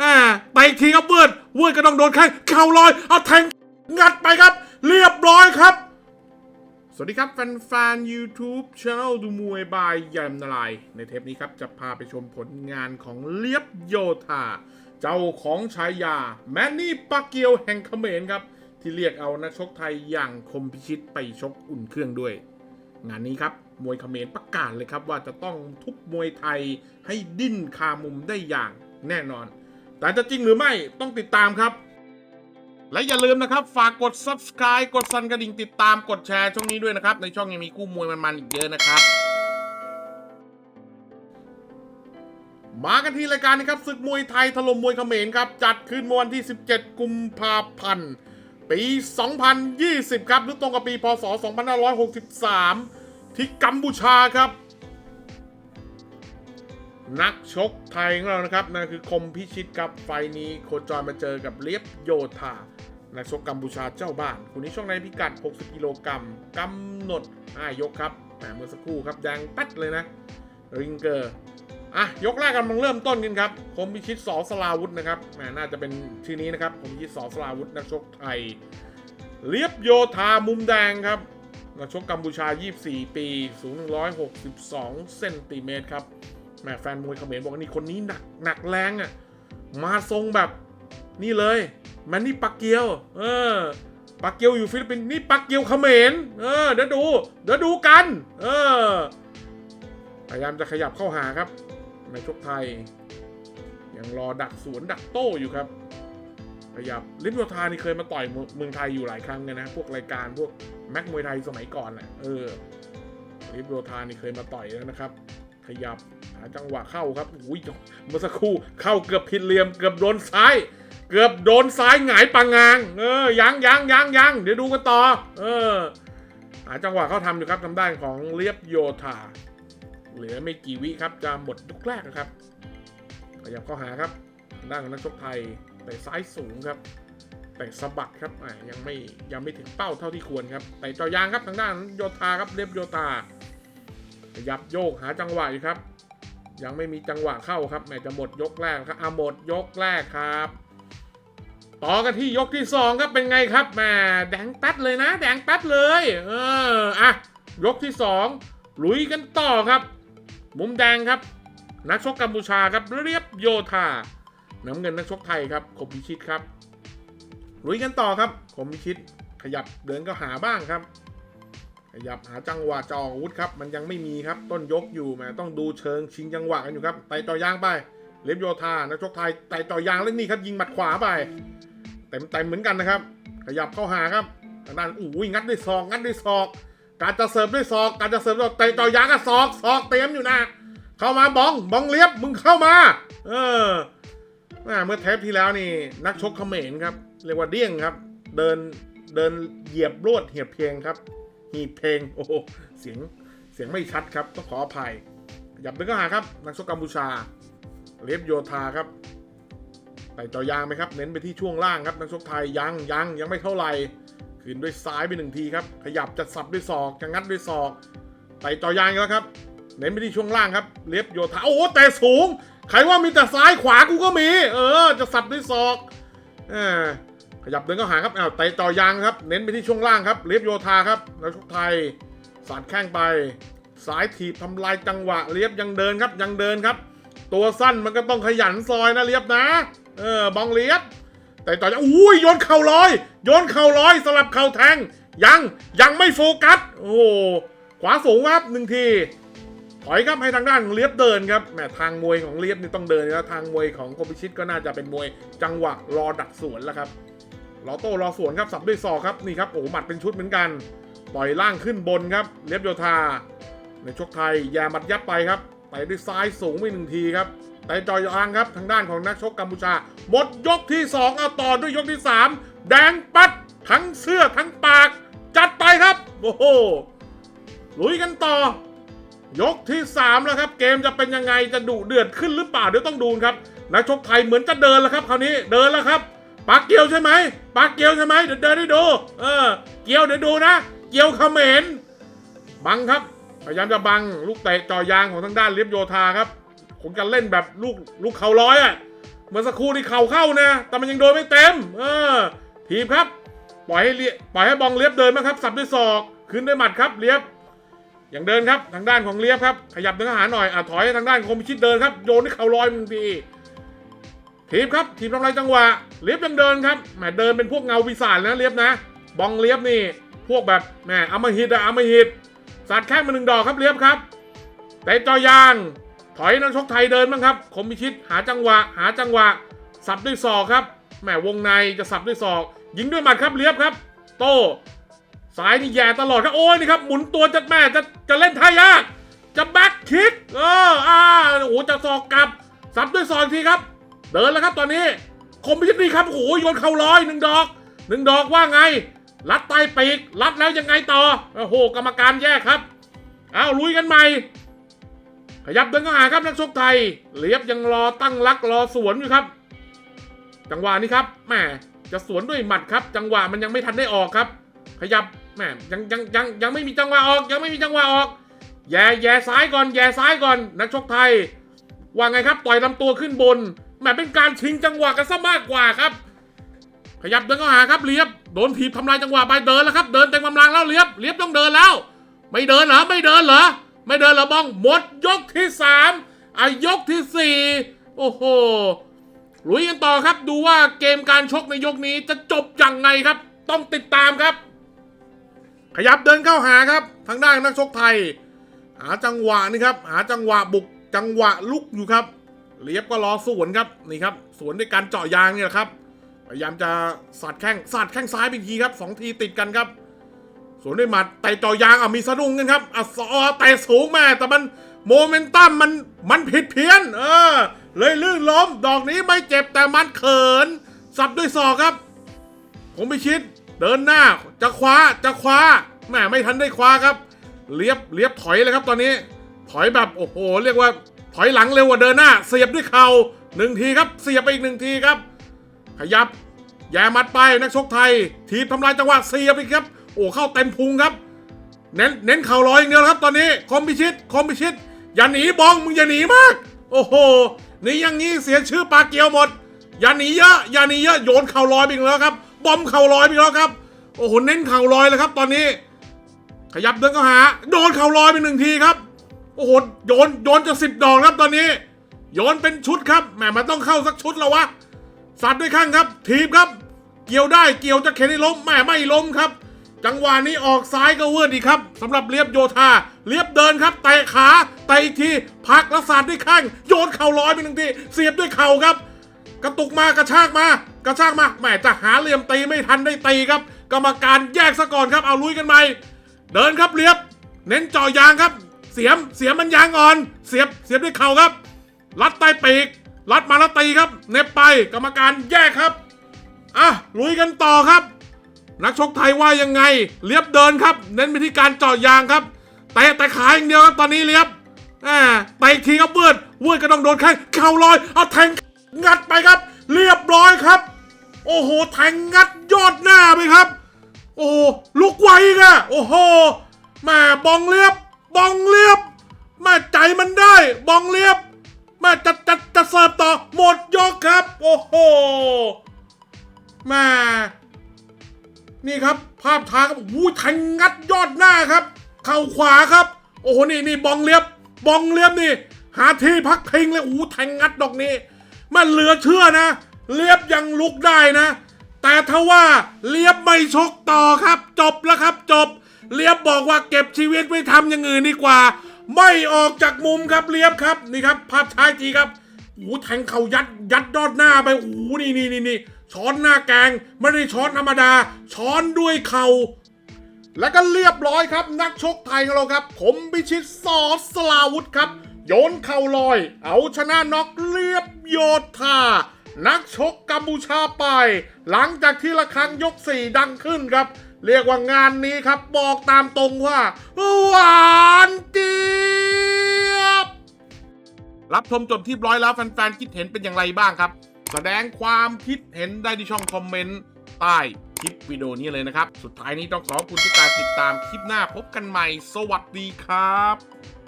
อ่าไปอีกทีครับเวิร์ดเวิร์ดก็ต้องโดนแข้งเข่าลอยเอาแทงงัดไปครับ เรียบร้อยครับ สวัสดีครับ แฟนๆ YouTube Channel ดูมวยบายยามนาราย ในเทปนี้ครับ จะพาไปชมผลงานของเลียบโยธา เจ้าของฉายา แมนนี่ปาเกียวแห่งเขมรครับ ที่เรียกเอานักชกไทยอย่างคมพิชิตไปชกอุ่นเครื่องด้วย งานนี้ครับมวยเขมรประกาศเลยครับว่าจะต้องทุบมวยไทยให้ดิ้นคามุมได้อย่างแน่นอน แต่จะจริงหรือไม่ต้องติดตามครับ และอย่าลืมนะครับ ฝากกด subscribe กดสั่นกระดิ่งติดตามกดแชร์ช่องนี้ด้วยนะครับ ในช่องยังมีคู่มวยมันๆอีกเยอะนะครับ มากันที่รายการนี้ครับศึกมวยไทยถล่มมวยเขมรครับ จัดขึ้นเมื่อวันที่ 17 กุมภาพันธ์ปี 2020 ครับหรือตรงกับปี พศ 2563 ที่กัมพูชาครับ นักชกไทยของเรานะครับนั่นคือคมพิชิตครับไฟนี้โคจรมาเจอกับเลียบโยธานักชกกัมพูชาเจ้าบ้านคนนี้ช่วงในพิกัด 60 กิโลกรัมกำหนด5ยกครับแหมเมื่อสักครู่ครับแดงป๊ดเลยนะ ริงเกอร์อะยกแรกกำลังเริ่มต้นกันครับคมพิชิตสอสลาวุธนะครับแหมน่าจะเป็นชื่อนี้นะครับคมพิชิตสอสลาวุธนักชกไทยเลียบโยธามุมแดงครับนักชกกัมพูชา 24 ปี สูง 162 เซนติเมตรครับ แหมแฟนมวยเขมรบอกว่านี่คนนี้หนักหนักแรงอะ่ะมาทรงแบบนี่เลยแมนนี่ปักเกียว เออปักเกียวอยู่ฟิลิปปินส์นี่ปักเกียวเขมรเออเดี๋ยวดูเดี๋ยวดูกัน เออพยายามจะขยับเข้าหาครับในชกไทย ยังรอดักสวนดักโต้อยู่ครับขยับลิมโยธานี่เคยมาต่อยเมืองไทยอยู่หลายครั้งเลยนะพวกรายการพวกแม็กมวยไทยสมัยก่อนแหละเออลิมโยธานี่เคยมาต่อยแล้วนะครับ ขยับ จังหวะเข้าครับอุ้ยเมื่อสักครู่เข้าเกือบผิดเหลี่ยมเกือบโดนซ้าย เกือบโดนซ้ายหงายปังงางเออยังยังยังยังเดี๋ยวดูกันต่อ เออหาจังหวะเขาทำอยู่ครับทำได้ของเลียบโยธาเหลือไม่กี่วิครับจะหมดยกแรกนะครับขยับเข้าหาครับด้านของนักชกไทยแต่ซ้ายสูงครับ แต่สะบัดครับยังไม่ยังไม่ถึงเป้าเท่าที่ควรครับแต่จอยางครับทางด้านโยธาครับเรียบโยธาขยับโยกหาจังหวะอยู่ครับ ยังไม่มีจังหวะเข้าครับแหมจะหมดยกแรกครับอะหมดยกแรกครับ ต่อกันที่ยกที่สองครับเป็นไงครับแหมแดงแป๊ดเลยนะ แดงแป๊ดเลย เอออะยกที่สองลุยกันต่อครับ มุมแดงครับ นักชกกัมพูชาครับเรียบโยธาน้ำเงินนักชกไทยครับคมพิชิตครับลุยกันต่อครับคมพิชิตขยับเดินก็หาบ้างครับ ขยับหาจังหวะจะออกอาวุธครับ มันยังไม่มีครับต้นยกอยู่แมต้องดูเชิงชิงจังหวะกันอยู่ครับไต่ต่อยางไปเรียบโยธานักชกไทยไต่ต่อยางแล้วนี่ครับยิงหมัดขวาไป เต็มเต็มเหมือนกันนะครับ ขยับเข้าหาครับทางด้านอุ้ยงัดด้วยศอกงัดด้วยศอก การจะเสิร์ฟด้วยศอก การจะเสิร์ฟด้วยเตะต่อยางก็ศอกศอกเต็มอยู่นะเข้ามาบองบองเลียบมึงเข้ามา เออแม่เมื่อเทปที่แล้วนี่ นักชกเขมรครับ เรียกว่าเดี้ยงครับ เดินเดินเหยียบลวดเหยียบเพลงครับ หีบเพลงโอ้เสียงเสียงไม่ชัดครับต้องขออภัยหยับเดินก็หาครับ นักชกกัมพูชาเลียบโยธาครับไต่จอยางไหมครับ เน้นไปที่ช่วงล่างครับนักชกไทยยังยังยังไม่เท่าไหร่คืนด้วยซ้ายไปหนึ่งทีครับ ขยับจะสับด้วยศอกจะงัดด้วยศอกไต่จอยางแล้วครับ เน้นไปที่ช่วงล่างครับเลียบโยธาโอ้แต่สูงใครว่ามีแต่ซ้ายขวากูก็มี เออ จะสับด้วยศอกออ ขยับเดินเข้าหาครับอ้าวไต่ต่อยางครับ เน้นไปที่ช่วงล่างครับเลียบโยธาครับนักชกไทยสาดแข้งไป สายถีบทำลายจังหวะเลียบยังเดินครับยังเดินครับ ตัวสั้นมันก็ต้องขยันซอยนะเลียบนะ เออบองเลียบแต่ต่อยางอุ้ยโยนเข่าลอย โยนเข่าลอยสลับเข่าแทง ยังยังไม่โฟกัส โอ้โหขวาสูงครับหนึ่งทีถอยครับให้ทางด้านเลียบเดินครับแหมทางมวยของเลียบนี่ต้องเดินแล้วทางมวยของโคบิชิตก็น่าจะเป็นมวยจังหวะรอดักสวนแล้วครับ รอโต้รอสวนครับสับด้วยศอกครับนี่ครับโอ้หมัดเป็นชุดเหมือนกัน ปล่อยล่างขึ้นบนครับเลียบโยธา ในชกไทยแย่หมัดยับไปครับไปด้วยซ้ายสูงไปหนึ่งทีครับไปจอยยางครับทางด้านของนักชกกัมพูชา หมดยกที่สองเอาต่อด้วยยกที่สามแดงปัดทั้งเสื้อทั้งปาก จัดไปครับโอ้โหลุยกันต่อ ยกที่ 3 แล้วครับ เกมจะเป็นยังไงจะดุเดือดขึ้นหรือเปล่าเดี๋ยวต้องดูครับนักชกไทยเหมือนจะเดินแล้วครับคราวนี้เดินแล้วครับ ปากเกียวใช่ไหมปากเกียวใช่ไหมเดี๋ยวเดินให้ดูเออเกียวเดี๋ยวดูนะ เกียวเขมรบังครับพยายามจะบังลูกเตะจ่อยางของทางด้านเลียบโยธาครับคงจะเล่นแบบลูกลูกเข่าร้อยอะ่ะเมื่อสักครู่ที่เข่าเข้านะ แต่มันยังโดนไม่เต็ม เออ ทีมครับปล่อยให้เลียปล่อยให้บองเลียบเดินมาครับสับด้วยศอกขึ้นด้วยหมัดครับเลียบอย่างเดินครับทางด้านของเลียบครับขยับเดินหาหน่อยอะถอยทางด้านคมพิชิตเดินครับโยนให้เข่าลอยมึงที ทีมครับทีมทำลายจังหวะเลียบยังเดินครับแหมเดินเป็นพวกเงาปีศาจนะเลียบนะ บองเลียบนี่ พวกแบบแหมเอามาฮิตอะเอามาฮิตสัตว์แค่มาหนึ่งดอกครับเลียบครับแต่จอยาง ถอยนักชกไทยเดินบ้างครับคมพิชิตหาจังหวะ หาจังหวะ สับด้วยศอกครับแหมวงในจะสับด้วยศอก ยิงด้วยหมัดครับเลียบครับ โต้ซ้ายนี่แย่ตลอดครับโอ้ยนี่ครับหมุนตัวจะแม่จะจะเล่นท่ายากจะแบ็คคิกเอออ่าโอ้โหจะศอกกลับสับด้วยศอกทีครับ เดินแล้วครับตอนนี้คมพิชิตนี่ครับโอ้โหโยนเข่าลอยหนึ่งดอกหนึ่งดอกว่าไง รัดใต้ปีกรัดแล้วยังไงต่อโอ้โหกรรมการแยกครับเอาลุยกันใหม่ ขยับเดินเข้าหาครับนักชกไทยเลียบยังรอตั้งรักรอสวนอยู่ครับ จังหวะนี้ครับแหมจะสวนด้วยหมัดครับ จังหวะมันยังไม่ทันได้ออกครับ ขยับแหมยังยังยังยังไม่มีจังหวะออก ยังไม่มีจังหวะออก แย่แย่ซ้ายก่อนแย่ซ้ายก่อน นักชกไทยว่าไงครับต่อยลำตัวขึ้นบน แหมเป็นการชิงจังหวะกันซะมากกว่าครับ ขยับเดินเข้าหาครับเลียบโดนถีบทำลายจังหวะไปเดินแล้วครับ เดินเต็มกำลังแล้วเลียบเลียบต้องเดินแล้ว ไม่เดินเหรอไม่เดินเหรอไม่เดินเหรอบ้องหมดยกที่สามอายกที่สี่โอ้โหลุยกันต่อครับดูว่าเกมการชกในยกนี้จะจบอย่างไงครับ ต้องติดตามครับ ขยับเดินเข้าหาครับ ทางด้านนักชกไทย หาจังหวะนี่ครับ หาจังหวะบุกจังหวะลุกอยู่ครับ เลียบก็รอสวนครับนี่ครับสวนด้วยการเจาะยางเนี่ยละครับพยายามจะสาดแข้งสาดแข้งซ้ายไปอีกทีครับสองทีติดกันครับ สวนด้วยหมัดแต่เจาะยางอะมีสะดุ้งกันครับอะสอแต่สูงมาแต่มันโมเมนตัมมันมันผิดเพี้ยน เออ เลยลื่นล้มดอกนี้ไม่เจ็บแต่มันเขิน สับด้วยศอกครับผมไปชิด เดินหน้าจะคว้าจะคว้าแหมไม่ทันได้คว้าครับ เลียบเลียบถอยเลยครับตอนนี้ ถอยแบบโอ้โห เรียกว่า ถอยหลังเร็วกว่าเดินหน้า เสียบด้วยเข่าหนึ่งทีครับ เสียบไปอีกหนึ่งทีครับ ขยับแย่มัดไปนักชกไทย ทีบทำลายจังหวะเสียบอีกครับ โอ้เข้าเต็มพุงครับ เน้นเน้นเข่าลอยอย่างเดียวครับ ตอนนี้คอมพิชิตคอมพิชิต อย่าหนีบองมึงอย่าหนีมาก โอ้โหหนีอย่างนี้เสียชื่อปลาเกียวหมด อย่าหนีเยอะอย่าหนีเยอะโยนเข่าลอยไปแล้วครับ บอมเข่าลอยไปแล้วครับโอ้โหเน้นเข่าลอยเลยครับ ตอนนี้ ขยับเดินเข้าหา โดนเข่าลอยไปหนึ่งทีครับ โอ้โหโยนโยนจะสิบดอกครับตอนนี้ โยนเป็นชุดครับแหมมันต้องเข้าสักชุดแล้ววะสัตว์ด้วยข้างครับ ทีบครับ เกี่ยวได้เกี่ยวจะเข็นให้ล้มแหมไม่ล้มครับ จังหวะนี้ออกซ้ายก็เวื่อนอีครับสำหรับเลียบโยธาเลียบเดินครับเตะขาเตะอีกทีพักแล้วสาดด้วยข้าง โยนเข่าลอยไปหนึ่งทีเสียบด้วยเข่าครับ กระตุกมากระชากมากระชากมาแหมจะหาเหลี่ยมตีไม่ทันได้ตีครับ กรรมการแยกซะก่อนครับเอาลุยกันไปเดินครับเลียบ เน้นจ่อยางครับ เสียมเสียมมันยางอ่อน เสียบเสียบด้วยเข่าครับ รัดใต้ปีก รัดมาแล้วตีครับเน็บไปกรรมการแยกครับอะลุยกันต่อครับ นักชกไทยว่ายังไง เลียบเดินครับ เน้นไปที่การเจาะยางครับแต่แต่ขาอย่างเดียวครับตอนนี้เลียบอ่าไปอีกทีครับเวืดเวืดก็ต้องโดนใครเข่าลอยเอาแทงงัดไปครับ เรียบร้อยครับ โอ้โหแทงงัดยอดหน้าไปครับ โอ้โหลุกไวอีกอะโอ้โหแม่บองเลียบ บองเลียบแม่ใจมันได้ บองเลียบแม่จะจะจะเสิร์ฟต่อหมดยกครับ โอ้โหแม่นี่ครับ ภาพช้าครับวูแทงงัดยอดหน้าครับ เข่าขวาครับ โอ้โหนี่นี่บองเลียบบองเลียบนี่ หาที่พักพิงเลยโอ้โหแทงงัดดอกนี้มันเหลือเชื่อนะ เลียบยังลุกได้นะ แต่ถ้าว่าเลียบไม่ชกต่อครับ จบแล้วครับจบ เลียบบอกว่าเก็บชีวิตไว้ทำอย่างอื่นดีกว่า ไม่ออกจากมุมครับเลียบครับนี่ครับภาพช้าจีครับโอ้โหแทงเข่ายัดยัดยอดหน้าไปโอ้โหนี่นี่นี่นี่ช้อนหน้าแกงไม่ได้ช้อนธรรมดา ช้อนด้วยเข่าแล้วก็เรียบร้อยครับ นักชกไทยของเราครับ ผมพิชิตสอสลาวุธครับ โยนเข่าลอย เอาชนะน็อกเรียบโยธานักชกกัมพูชาไป หลังจากที่ระฆังยกสี่ดังขึ้นครับ เรียกว่างานนี้ครับ บอกตามตรงว่า หวานเจี๊ยบ รับชมจบที่ร้อยแล้วแฟนๆ คิดเห็นเป็นอย่างไรบ้างครับ แสดงความคิดเห็นได้ที่ช่องคอมเมนต์ใต้คลิปวิดีโอนี้เลยนะครับ สุดท้ายนี้ต้องขอบคุณทุกการติดตามคลิปหน้าพบกันใหม่ สวัสดีครับ